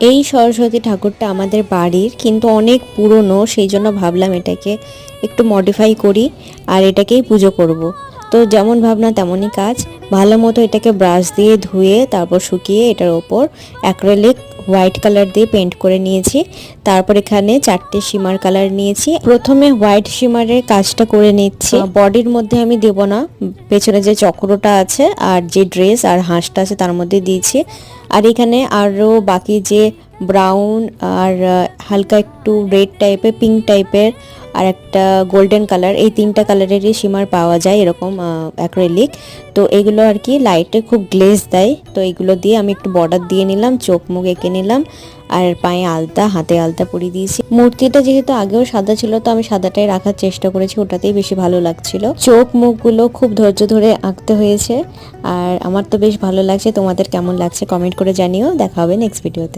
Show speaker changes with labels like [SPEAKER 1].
[SPEAKER 1] এই সরস্বতী ঠাকুরটা আমাদের বাড়ির, কিন্তু অনেক পুরনো সেই জন্য ভাবলাম এটাকে একটু মডিফাই করি আর এটাকেই পুজো করব। তো যেমন ভাবনা তেমনই কাজ, ভালো মতো এটাকে ব্রাশ দিয়ে ধুয়ে, তারপর শুকিয়ে এটার ওপর অ্যাক্রেলিক হোয়াইট কালার দিয়ে পেন্ট করে নিয়েছি। তারপর এখানে চারটে শিমার কালার নিয়েছি। প্রথমে হোয়াইট শিমারের কাজটা করে নিচ্ছি। বডির মধ্যে আমি দেব না। পেছনে যে চক্রটা আছে আর যে ড্রেস আর হাঁসটা আছে তার মধ্যে দিয়েছি। আর এখানে আরও বাকি যে ব্রাউন আর হালকা একটু রেড টাইপের, পিঙ্ক টাইপের আর একটা গোল্ডেন কালার এই তিনটা কালারেরই শিমার পাওয়া যায় এরকম অ্যাক্রেলিক তো এগুলো আর কি লাইটে খুব গ্লেজ দেয়। তো এগুলো দিয়ে আমি একটু বর্ডার দিয়ে নিলাম, চোখ মুখ এঁকে নিলাম, আর পায়ে আলতা, হাতে আলতা পরিয়ে দিয়েছি। মূর্তিটা যেহেতু আগেও সাদা ছিল, তো আমি সাদাটাই রাখার চেষ্টা করেছি, ওটাতেই বেশি ভালো লাগছিল। চোখ মুখগুলো খুব ধৈর্য ধরে আঁকতে হয়েছে, আর আমার তো বেশ ভালো লাগছে। তোমাদের কেমন লাগছে কমেন্ট করে জানিও। দেখা হবে নেক্সট ভিডিওতে